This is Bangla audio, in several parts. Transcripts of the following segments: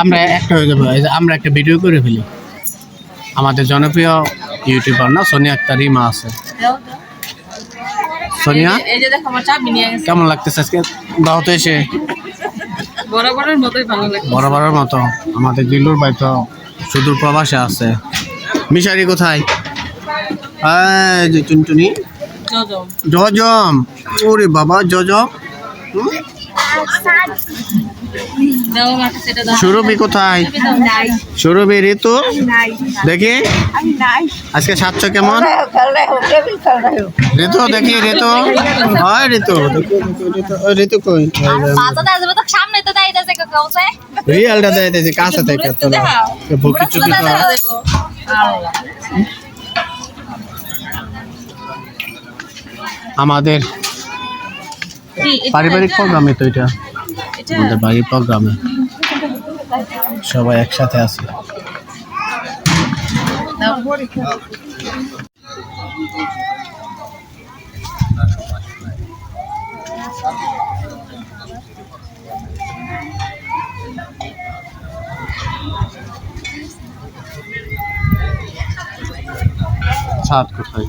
আমরা একটা হয়ে যাব। আমরা একটা ভিডিও করে ফেলি। আমাদের জনপ্রিয় ইউটিউবার না সোনিয়া আক্তার রিমা আছে। সোনিয়া? কেমন লাগতেছে আজকে? দাও তো এসে? বরাবরের মতোই ভালো লাগে বরাবরের মতো। আমাদের দিলুর ভাই তো সুদূর প্রবাসে আছে। মিশারি কোথায়? যে টুনটুনি। জজম। ওরে বাবা জজম। সুরভি কোথায়? সুরভি ঋতু? দেখি। আজকে সাতশো কেমন? ঋতু দেখি ঋতু। হয় ঋতু? ঋতু কই? রিয়ালটা দেখাইতেছি কাছে থেকে ভুকি চুকি আমাদের পারিবারিক প্রোগ্রামে তো এটা। আমাদের বাড়ির প্রোগ্রামে সবাই একসাথে আছে। ছাদ কোথায়?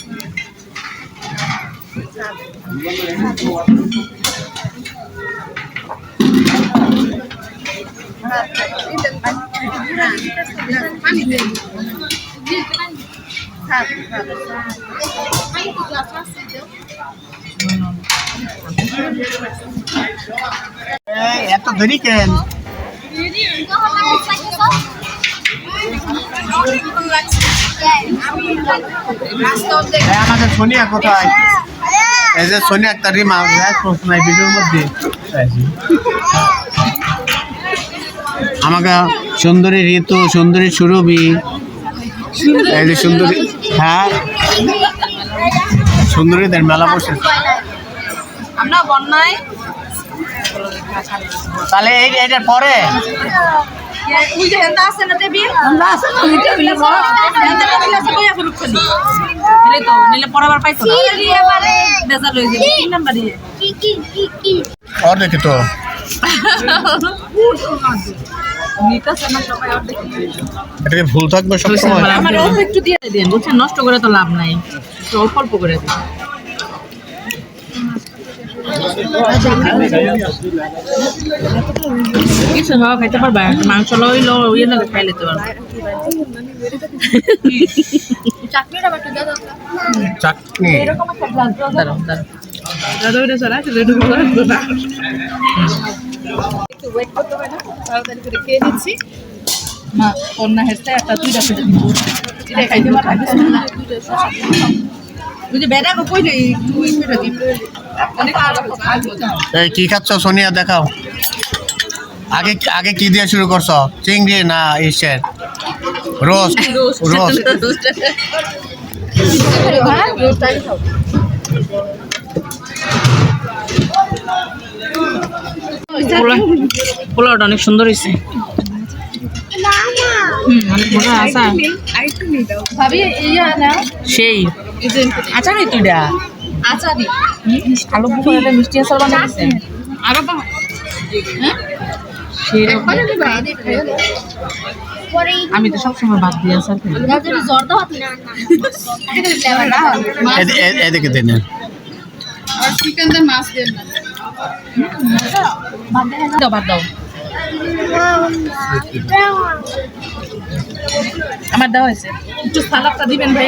এত দেরি কেন আমাদের সোনিয়া কোথায় এই যে সোনিয়া একটা রিমা প্রশ্ন ভিডিওর মধ্যে। আমাকে সুন্দরী ঋতু সুন্দরী সুরভি এই যে সুন্দরী হ্যাঁ? সুন্দরীদের মেলা বসে। আমরা বন্যায়। তাহলে এই এটার পরে? আছে না টেবিল? আছে না টেবিল আছে কইয়া নিলে তো নিলে পরের পাইতো ভুল থাকবে আমার অল্প একটু দিয়ে বুঝছেন? নষ্ট করে তো লাভ নাই। অল্প অল্প করে দিন। মাংস লো ইয়ে না খাইলে তো চাটনি মা কন্যা হেসতে একটা এটা খাইতে কি খাচ্ছ সোনিয়া দেখাও। আগে আগে কি দিয়ে শুরু করছ? চিংড়ি না ইসের? রোস্ট রোস্ট পোলাওটা অনেক সুন্দর হয়েছে। ইয়া সেই। রে তুইটা আচারি আলু পুকুর মিষ্টি আচার আরও আমি তো সবসময় ভাত দিয়ে আসার এদিকে দেন। দাও ভাত দাও। আমার দেওয়া হয়েছে। একটু সালাদটা দিবেন ভাই